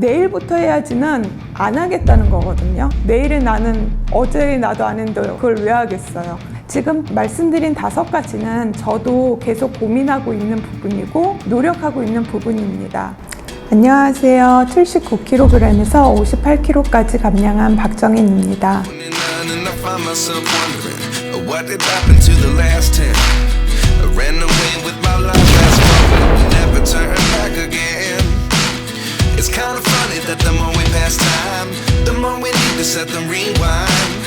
내일부터 해야지는 안 하겠다는 거거든요. 내일은 나는 어제 나도 안 했는데 그걸 왜 하겠어요. 지금 말씀드린 다섯 가지는 저도 계속 고민하고 있는 부분이고 노력하고 있는 부분입니다. 안녕하세요. 79kg에서 58kg까지 감량한 박정인입니다. 29 and I find myself wondering uh, what did happen to the last 10. I ran away with my life last month, never turn back again. It's kind of funny that the more we pass time, the more we need to set the rewind.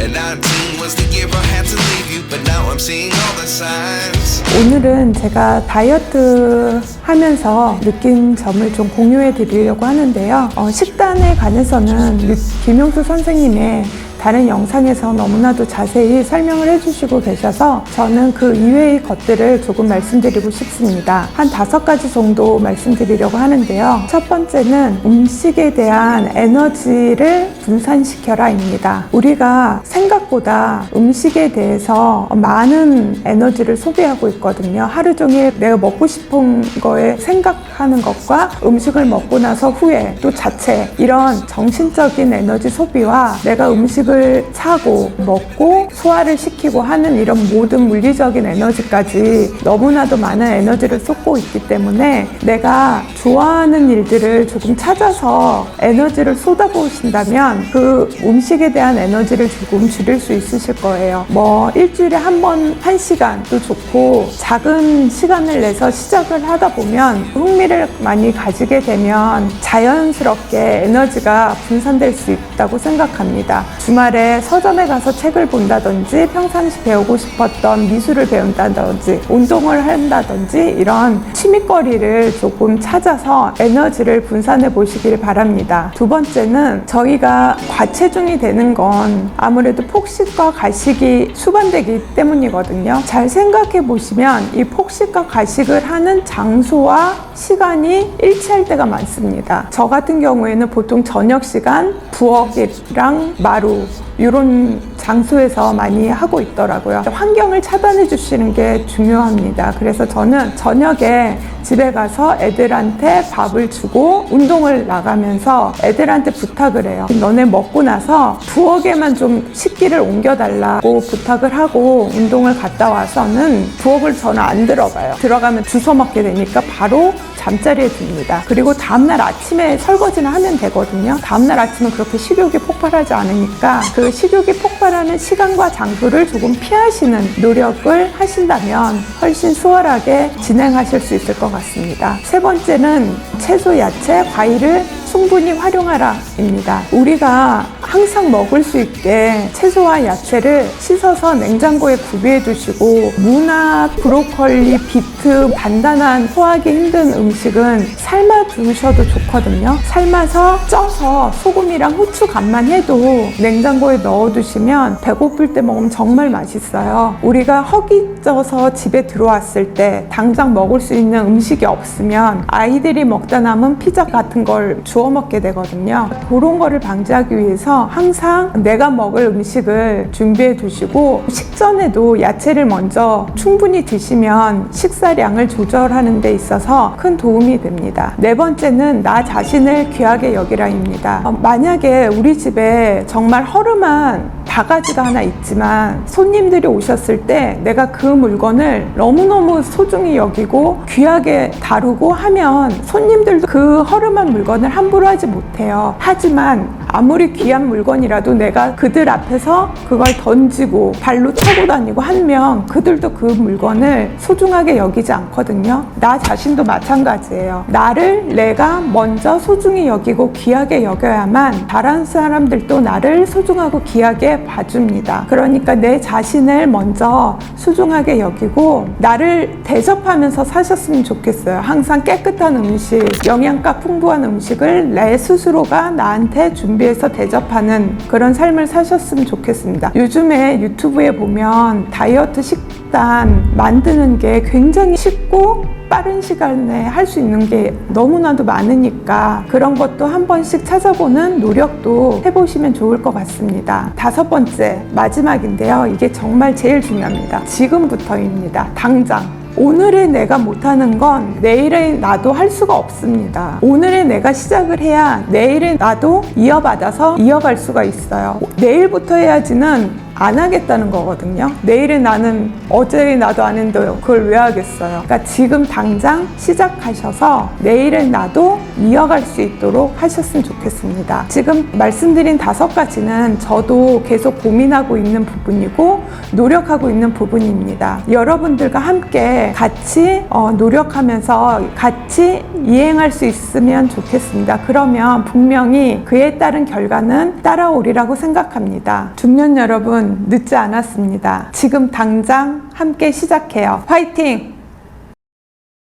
And 19 was the year I had to leave you, but now I'm seeing all the signs. 오늘은 제가 다이어트 하면서 느낀 점을 좀 공유해 드리려고 하는데요. 어, 식단에 관해서는 유- 김용수 선생님의 다른 영상에서 너무나도 자세히 설명을 해주시고 계셔서 저는 그 이외의 것들을 조금 말씀드리고 싶습니다. 한 다섯 가지 정도 말씀드리려고 하는데요. 첫 번째는 음식에 대한 에너지를 분산시켜라입니다. 우리가 생각보다 음식에 대해서 많은 에너지를 소비하고 있거든요. 하루 종일 내가 먹고 싶은 거에 생각하는 것과 음식을 먹고 나서 후에 또 자체 이런 정신적인 에너지 소비와 내가 음식을 사고 먹고 소화를 시키고 하는 이런 모든 물리적인 에너지까지 너무나도 많은 에너지를 쏟고 있기 때문에 내가 좋아하는 일들을 조금 찾아서 에너지를 쏟아부으신다면 그 음식에 대한 에너지를 조금 줄일 수 있으실 거예요. 뭐 일주일에 한 번 한 시간도 좋고 작은 시간을 내서 시작을 하다 보면 흥미를 많이 가지게 되면 자연스럽게 에너지가 분산될 수 있다고 생각합니다. 주말에 서점에 가서 책을 본다든지 평상시 배우고 싶었던 미술을 배운다든지 운동을 한다든지 이런 취미거리를 조금 찾아서 에너지를 분산해 보시길 바랍니다. 두 번째는 저희가 과체중이 되는 건 아무래도 폭식과 가식이 수반되기 때문이거든요. 잘 생각해 보시면 이 폭식과 가식을 하는 장소와 시간이 일치할 때가 많습니다. 저 같은 경우에는 보통 저녁 시간 부엌이랑 마루 이런 장소에서 많이 하고 있더라고요. 환경을 차단해 주시는 게 중요합니다. 그래서 저는 저녁에 집에 가서 애들한테 밥을 주고 운동을 나가면서 애들한테 부탁을 해요. 너네 먹고 나서 부엌에만 좀 식기를 옮겨달라고 부탁을 하고 운동을 갔다 와서는 부엌을 저는 안 들어가요. 들어가면 주워 먹게 되니까 바로 잠자리에 듭니다. 그리고 다음날 아침에 설거지는 하면 되거든요. 다음날 아침은 그렇게 식욕이 폭발하지 않으니까 그 식욕이 폭발 하는 시간과 장소를 조금 피하시는 노력을 하신다면 훨씬 수월하게 진행하실 수 있을 것 같습니다. 세 번째는 채소, 야채, 과일을 충분히 활용하라입니다. 우리가 항상 먹을 수 있게 채소와 야채를 씻어서 냉장고에 구비해 두시고 무나 브로콜리, 비트 단단한 소화하기 힘든 음식은 삶아 두셔도 좋거든요. 삶아서 쪄서 소금이랑 후추 간만 해도 냉장고에 넣어 두시면 배고플 때 먹으면 정말 맛있어요. 우리가 허기져서 집에 들어왔을 때 당장 먹을 수 있는 음식이 없으면 아이들이 먹다 남은 피자 같은 걸 주워 먹게 되거든요. 그런 거를 방지하기 위해서 항상 내가 먹을 음식을 준비해 두시고 식전에도 야채를 먼저 충분히 드시면 식사량을 조절하는 데 있어서 큰 도움이 됩니다. 네 번째는 나 자신을 귀하게 여기라입니다. 어, 만약에 우리 집에 정말 허름한 바가지가 하나 있지만 손님들이 오셨을 때 내가 그 물건을 너무너무 소중히 여기고 귀하게 다루고 하면 손님들도 그 허름한 물건을 함부로 하지 못해요. 하지만 아무리 귀한 물건이라도 내가 그들 앞에서 그걸 던지고 발로 차고 다니고 하면 그들도 그 물건을 소중하게 여기지 않거든요. 나 자신도 마찬가지예요. 나를 내가 먼저 소중히 여기고 귀하게 여겨야만 다른 사람들도 나를 소중하고 귀하게 봐줍니다. 그러니까 내 자신을 먼저 소중하게 여기고 나를 대접하면서 사셨으면 좋겠어요. 항상 깨끗한 음식, 영양가 풍부한 음식을 내 스스로가 나한테 준비 해서 대접하는 그런 삶을 사셨으면 좋겠습니다. 요즘에 유튜브에 보면 다이어트 식단 만드는 게 굉장히 쉽고 빠른 시간에 할 수 있는 게 너무나도 많으니까 그런 것도 한 번씩 찾아보는 노력도 해보시면 좋을 것 같습니다. 다섯 번째, 마지막인데요. 이게 정말 제일 중요합니다. 지금부터입니다. 당장. 오늘의 내가 못하는 건 내일의 나도 할 수가 없습니다. 오늘의 내가 시작을 해야 내일의 나도 이어받아서 이어갈 수가 있어요. 내일부터 해야지는 안 하겠다는 거거든요. 내일의 나는 어제의 나도 안 했는데 그걸 왜 하겠어요? 그러니까 지금 당장 시작하셔서 내일의 나도 이어갈 수 있도록 하셨으면 좋겠습니다. 지금 말씀드린 다섯 가지는 저도 계속 고민하고 있는 부분이고 노력하고 있는 부분입니다. 여러분들과 함께 같이 어, 노력하면서 같이 이행할 수 있으면 좋겠습니다. 그러면 분명히 그에 따른 결과는 따라오리라고 생각합니다. 중년 여러분 늦지 않았습니다. 지금 당장 함께 시작해요. 화이팅!